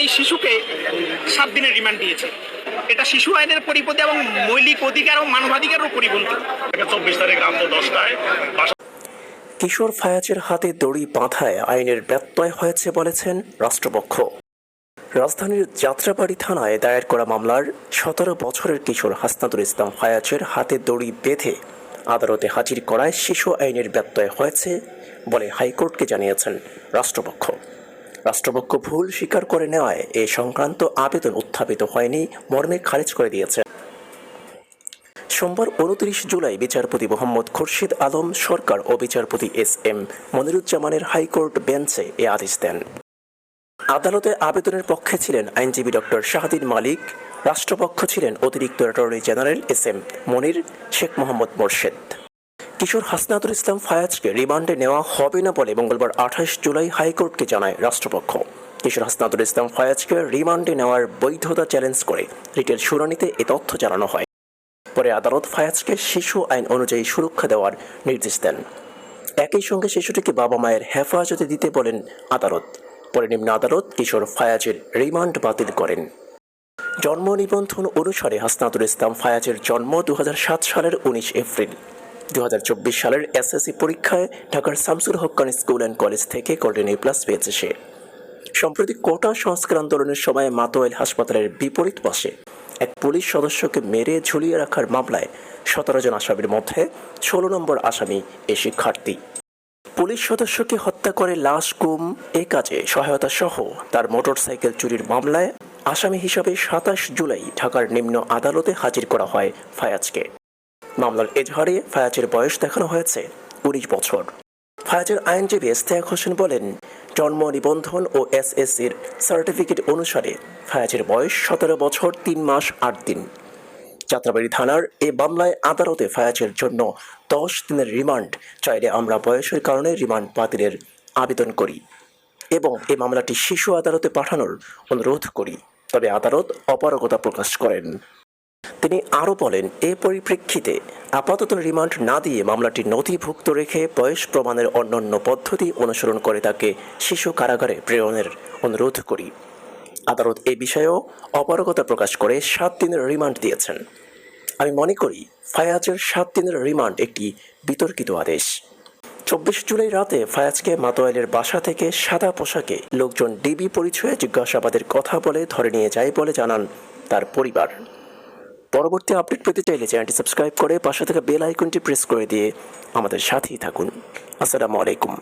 এই শিশুকে সাত দিনের রিমান্ড দিয়েছে। এটা শিশু আইনের পরিপন্থী এবং মৌলিক অধিকার ও মানবাধিকারের পরিপন্থী। চব্বিশ তারিখ রাত দশটায় কিশোর ফায়াজের হাতে দড়ি বাঁধায় আইনের ব্যত্যয় হয়েছে বলেছেন রাষ্ট্রপক্ষ। রাজধানীর যাত্রাবাড়ি থানায় দায়ের করা মামলার সতেরো বছরের কিশোর হাসনাতুল ইসলাম ফায়াজের হাতে দড়ি বেঁধে আদালতে হাজির করায় শিশু আইনের ব্যত্যয় হয়েছে বলে হাইকোর্টকে জানিয়েছেন রাষ্ট্রপক্ষ। রাষ্ট্রপক্ষ ভুল স্বীকার করে নেওয়ায় এ সংক্রান্ত আবেদন উত্থাপিত হয়নি, মর্মে খারিজ করে দিয়েছে। সোমবার উনত্রিশ জুলাই বিচারপতি মোহাম্মদ খুরশিদ আলম, সরকার ও বিচারপতি এস এম মনিরুজ্জামানের হাইকোর্ট বেঞ্চে এ আদেশ দেন। আদালতে আবেদনের পক্ষে ছিলেন আইনজীবী ডক্টর শাহাদিন মালিক, রাষ্ট্রপক্ষ ছিলেন অতিরিক্ত attorney general S M Monir, Sheikh Mohammad Morshed. কিশোর হাসনাতুল ইসলাম ফায়াজকে রিমান্ডে নেওয়া হবে না বলে মঙ্গলবার আঠাশ জুলাই হাইকোর্টকে জানায় রাষ্ট্রপক্ষ। কিশোর হাসনাতুল ইসলাম ফায়াজকে রিমান্ডে নেওয়ার বৈধতা চ্যালেঞ্জ করে রিটের শুনানিতে এ তথ্য জানানো হয়। পরে আদালত ফায়াজকে শিশু আইন অনুযায়ী সুরক্ষা দেওয়ার নির্দেশ দেন। একই সঙ্গে শিশুটিকে বাবা মায়ের হেফাজতে দিতে বলেন আদালত। পরে নিম্ন আদালত কিশোর ফায়াজের রিমান্ড বাতিল করেন। জন্ম নিবন্ধন অনুসারে হাসনাতুল ইসলাম ফায়াজের জন্ম দু হাজার সাত সালের উনিশ এপ্রিল। দু হাজার চব্বিশ সালের এসএসসি পরীক্ষায় ঢাকার Shamsul Haqqan school and college থেকে গোল্ডেন এ প্লাস পেয়েছে সে। সম্প্রতি কোটা সংস্কার আন্দোলনের সময় মাতোয়েল হাসপাতালের বিপরীত পাশে এক পুলিশ সদস্যকে মেরে ঝুলিয়ে রাখার মামলায় সতেরো জন আসামির মধ্যে ষোলো নম্বর আসামি এ শিক্ষার্থী। পুলিশ সদস্যকে হত্যা করে লাশ, গুম, এ কাজে সহায়তা সহ তার মোটরসাইকেল চুরির মামলায় আসামি হিসাবে সাতাশ জুলাই ঢাকার নিম্ন আদালতে হাজির করা হয় ফায়াজকে। মামলার এজাহারে ফায়াজের বয়স দেখানো হয়েছে উনিশ বছর। ফায়াজের আইনজীবী ইস্তেয়াক হোসেন বলেন, জন্ম, নিবন্ধন ও এসএসসির সার্টিফিকেট অনুসারে ফায়াজের বয়স সতেরো বছর তিন মাস আট দিন। যাত্রাবাড়ি থানার এ মামলায় আদালতে ফায়াজের জন্য দশ দিনের রিমান্ড, চাইলে আমরা বয়সের কারণে রিমান্ড বাতিলের আবেদন করি এবং এ মামলাটি শিশু আদালতে পাঠানোর অনুরোধ করি। তবে আদালত অপারগতা প্রকাশ করেন। তিনি আরও বলেন, এ পরিপ্রেক্ষিতে আপাতত রিমান্ড না দিয়ে মামলাটি নথিভুক্ত রেখে বয়স প্রমাণের অন্যান্য পদ্ধতি অনুসরণ করে তাকে শিশু কারাগারে প্রেরণের অনুরোধ করি। আদালত এ বিষয়েও অপারগতা প্রকাশ করে সাত দিনের রিমান্ড দিয়েছেন। আমি মনে করি, ফায়াজের সাত দিনের রিমান্ড একটি বিতর্কিত আদেশ। চব্বিশ জুলাই রাতে ফায়াজকে মাতোয়াইলের বাসা থেকে সাদা পোশাকে লোকজন ডিবি পরিচয়ে জিজ্ঞাসাবাদের কথা বলে ধরে নিয়ে যায় বলে জানান তার পরিবার। পরবর্তী আপডেট পেতে চাইলে চ্যানেলটি সাবস্ক্রাইব করে পাশে থাকা বেল আইকনটি প্রেস করে দিয়ে আমাদের সাথেই থাকুন। আসসালামু আলাইকুম।